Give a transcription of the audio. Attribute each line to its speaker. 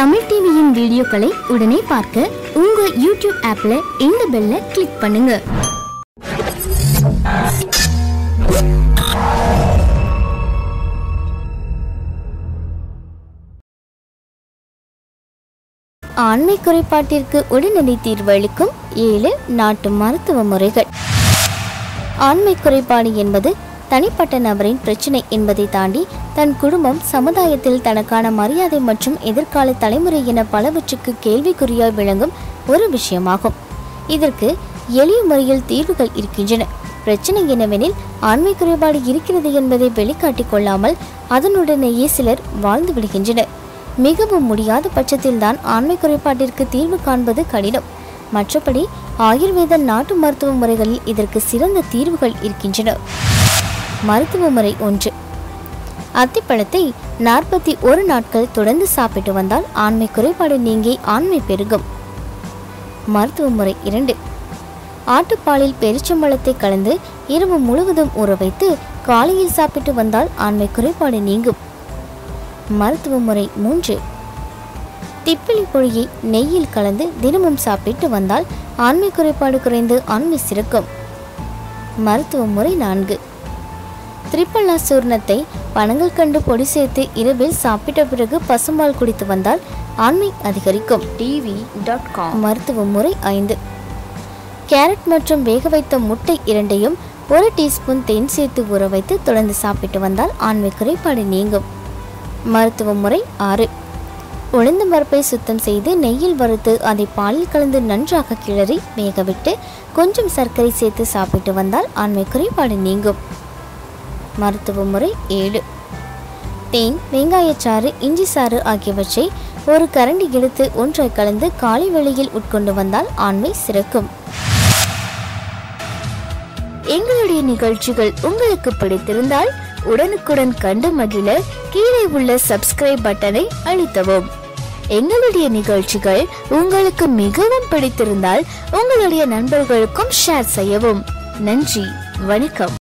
Speaker 1: தமிழ் டிவியின் வீடியோக்களை உடனே பார்க்க உங்க யூடியூப் ஆப்ல இந்த பெல்ல கிளிக் பண்ணுங்க. ஆண்மை குறைபாட்டிற்கு உடனடி தீர்வு அளிக்கும் ஏழு நாட்டு மருத்துவ முறைகள். ஆண்மை குறைபாடு என்பது தனிப்பட்ட நபரின் பிரச்சினை என்பதை தாண்டி தன் குடும்பம் சமுதாயத்தில் தனக்கான மரியாதை மற்றும் எதிர்கால தலைமுறை என பலவற்றுக்கு கேள்விக்குறியாய் விளங்கும் ஒரு விஷயமாகும். இதற்கு எளிய முறையில் தீர்வுகள் இருக்கின்றன. பிரச்சனை என்னவெனில் ஆண்மை குறைபாடு இருக்கிறது என்பதை வெளிக்காட்டிக் கொள்ளாமல் அதனுடனேயே சிலர் வாழ்ந்து விடுகின்றனர். மிகவும் முடியாத பட்சத்தில்தான் ஆண்மை குறைபாட்டிற்கு தீர்வு காண்பது கடினம். மற்றபடி ஆயுர்வேத நாட்டு மருத்துவ முறைகளில் இதற்கு சிறந்த தீர்வுகள் இருக்கின்றன. மருத்துவ முறை ஒன்று. அத்திப்பழத்தை நாற்பத்தி ஒரு நாட்கள் தொடர்ந்து சாப்பிட்டு வந்தால் ஆண்மை குறைபாடு நீங்கி ஆண்மை பெருகும். மருத்துவ முறை இரண்டு. ஆட்டுப்பாலில் பெருச்சம்பழத்தை கலந்து இரவு முழுவதும் ஊற வைத்து காலையில் சாப்பிட்டு வந்தால் ஆண்மை குறைபாடு நீங்கும். மருத்துவ முறை மூன்று. திப்பிலி பொழியை நெய்யில் கலந்து தினமும் சாப்பிட்டு வந்தால் ஆண்மை குறைபாடு குறைந்து ஆண்மை சிறக்கும். மருத்துவ முறை நான்கு. திரிப்பல்லா சூர்ணத்தை பனங்கள் கண்டு பொடி சேர்த்து இரவில் சாப்பிட்ட பிறகு பசும்பால் குடித்து வந்தால் ஆண்மை அதிகரிக்கும்.
Speaker 2: TV dot com.
Speaker 1: மருத்துவ முறை ஐந்து. கேரட் மற்றும் வேக வைத்த முட்டை இரண்டையும் ஒரு டீஸ்பூன் தேன் சேர்த்து ஊற வைத்து தொடர்ந்து சாப்பிட்டு வந்தால் ஆண்மை குறைபாடு நீங்கும். மருத்துவ முறை ஆறு. உளுந்து பருப்பை சுத்தம் செய்து நெய்யில் வறுத்து அதை பாலில் கலந்து நன்றாக கிளறி வேகவிட்டு கொஞ்சம் சர்க்கரை சேர்த்து சாப்பிட்டு வந்தால் ஆண்மை குறைபாடு நீங்கும். மருத்துவ முறை ஏழு. தேன் வெங்காயச்சாறு இஞ்சி சாறு ஆகியவற்றை ஒரு கரண்டி எடுத்து ஒன்றை கலந்து காலை வெளியில் உட்கொண்டு வந்தால் ஆண்மை சிறக்கும். எங்களுடைய நிகழ்ச்சிகள் உங்களுக்கு பிடித்திருந்தால் உடனுக்குடன் கண்டு மகிழ கீழே உள்ள சப்ஸ்கிரைப் பட்டனை அழுத்தவும். எங்களுடைய நிகழ்ச்சிகள் உங்களுக்கு மிகவும் பிடித்திருந்தால் உங்களுடைய நண்பர்களுக்கும் ஷேர் செய்யவும். நன்றி வணக்கம்.